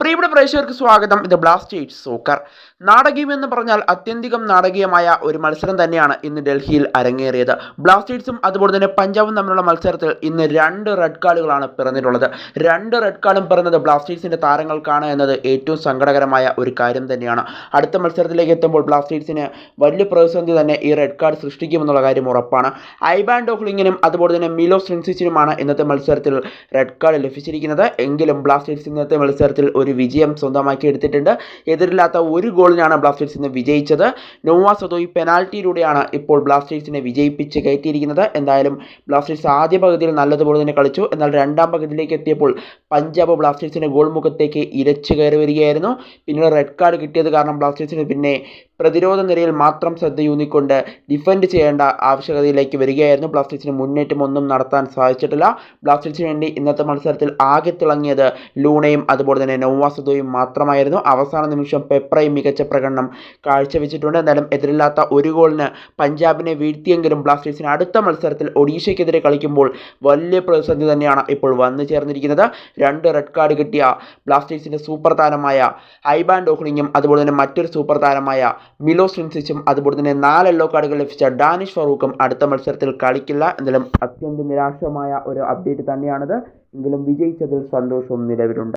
പ്രിയപ്പെട്ട പ്രേക്ഷകർക്ക് സ്വാഗതം. ഇത് ബ്ലാസ്റ്റേഴ്സ് സോക്കർ. നാടകീയം എന്ന് പറഞ്ഞാൽ അത്യന്തികം നാടകീയമായ ഒരു മത്സരം തന്നെയാണ് ഇന്ന് ഡൽഹിയിൽ അരങ്ങേറിയത്. ബ്ലാസ്റ്റേഴ്സും അതുപോലെ തന്നെ പഞ്ചാബും തമ്മിലുള്ള മത്സരത്തിൽ ഇന്ന് രണ്ട് റെഡ് കാർഡുകളാണ് പിറന്നിട്ടുള്ളത്. രണ്ട് റെഡ് കാർഡും പിറന്നത് ബ്ലാസ്റ്റേഴ്സിന്റെ താരങ്ങൾക്കാണ് എന്നത് ഏറ്റവും സങ്കടകരമായ ഒരു കാര്യം തന്നെയാണ്. അടുത്ത മത്സരത്തിലേക്ക് എത്തുമ്പോൾ ബ്ലാസ്റ്റേഴ്സിന് വലിയ പ്രതിസന്ധി തന്നെ ഈ റെഡ് കാർഡ് സൃഷ്ടിക്കുമെന്നുള്ള കാര്യം ഉറപ്പാണ്. ഐബാൻ ഡോഹ്ലിങ്ങിനും അതുപോലെ തന്നെ മിലോ സ്ട്രിൻസിച്ചിനുമാണ് ഇന്നത്തെ മത്സരത്തിൽ റെഡ് കാർഡ് ലഭിച്ചിരിക്കുന്നത്. എങ്കിലും ബ്ലാസ്റ്റേഴ്സ് ഇന്നത്തെ മത്സരത്തിൽ ഒരു വിജയം സ്വന്തമാക്കി എടുത്തിട്ടുണ്ട്. എതിരില്ലാത്ത ഒരു ഗോളിനാണ് ബ്ലാസ്റ്റേഴ്സ് ഇന്ന് വിജയിച്ചത്. നോവ സദോയി പെനാൽറ്റിയിലൂടെയാണ് ഇപ്പോൾ ബ്ലാസ്റ്റേഴ്സിനെ വിജയിപ്പിച്ച് കയറ്റിയിരിക്കുന്നത്. എന്തായാലും ബ്ലാസ്റ്റേഴ്സ് ആദ്യ പകുതിയിൽ നല്ലതുപോലെ തന്നെ കളിച്ചു. എന്നാൽ രണ്ടാം പകുതിയിലേക്ക് എത്തിയപ്പോൾ പഞ്ചാബ് ബ്ലാസ്റ്റേഴ്സിന്റെ ഗോൾ മുഖത്തേക്ക് ഇരച്ചു കയറി വരികയായിരുന്നു. പിന്നീട് റെഡ് കാർഡ് കിട്ടിയത് കാരണം ബ്ലാസ്റ്റേഴ്സിന് പിന്നെ പ്രതിരോധ നിരയിൽ മാത്രം ശ്രദ്ധയൂന്നിക്കൊണ്ട് ഡിഫെൻഡ് ചെയ്യേണ്ട ആവശ്യകതയിലേക്ക് വരികയായിരുന്നു ബ്ലാസ്റ്റേഴ്സിന് മുന്നേറ്റം ഒന്നും നടത്താൻ സാധിച്ചിട്ടില്ല. ബ്ലാസ്റ്റേഴ്സിന് വേണ്ടി ഇന്നത്തെ മത്സരത്തിൽ ആകെ തിളങ്ങിയത് ലൂണയും അതുപോലെ തന്നെ നൊവാസദോയും മാത്രമായിരുന്നു. അവസാന നിമിഷം പെപ്രയും മികച്ച പ്രകടനം കാഴ്ചവെച്ചിട്ടുണ്ട്. എന്നാലും എതിരില്ലാത്ത ഒരു ഗോളിന് പഞ്ചാബിനെ വീഴ്ത്തിയെങ്കിലും ബ്ലാസ്റ്റേഴ്സിന് അടുത്ത മത്സരത്തിൽ ഒഡീഷയ്ക്കെതിരെ കളിക്കുമ്പോൾ വലിയ പ്രതിസന്ധി തന്നെയാണ് ഇപ്പോൾ വന്നു ചേർന്നിരിക്കുന്നത്. രണ്ട് റെഡ് കാർഡ് കിട്ടിയ ബ്ലാസ്റ്റേഴ്സിന്റെ സൂപ്പർ താരമായ ഐബാൻ ഡോഹ്ലിങ്ങും അതുപോലെ തന്നെ മറ്റൊരു സൂപ്പർ താരമായ മിലോ സ്ലിൻസിച്ചും അതുപോലെ തന്നെ നാല് യെല്ലോ കാർഡുകൾ ലഭിച്ച ഡാനിഷ് ഫറൂഖും അടുത്ത മത്സരത്തിൽ കളിക്കില്ല. എന്നാലും അത്യന്തം നിരാശമായ ഒരു അപ്ഡേറ്റ് തന്നെയാണിത്. എങ്കിലും വിജയിച്ചതിൽ സന്തോഷവും നിലവിലുണ്ട്.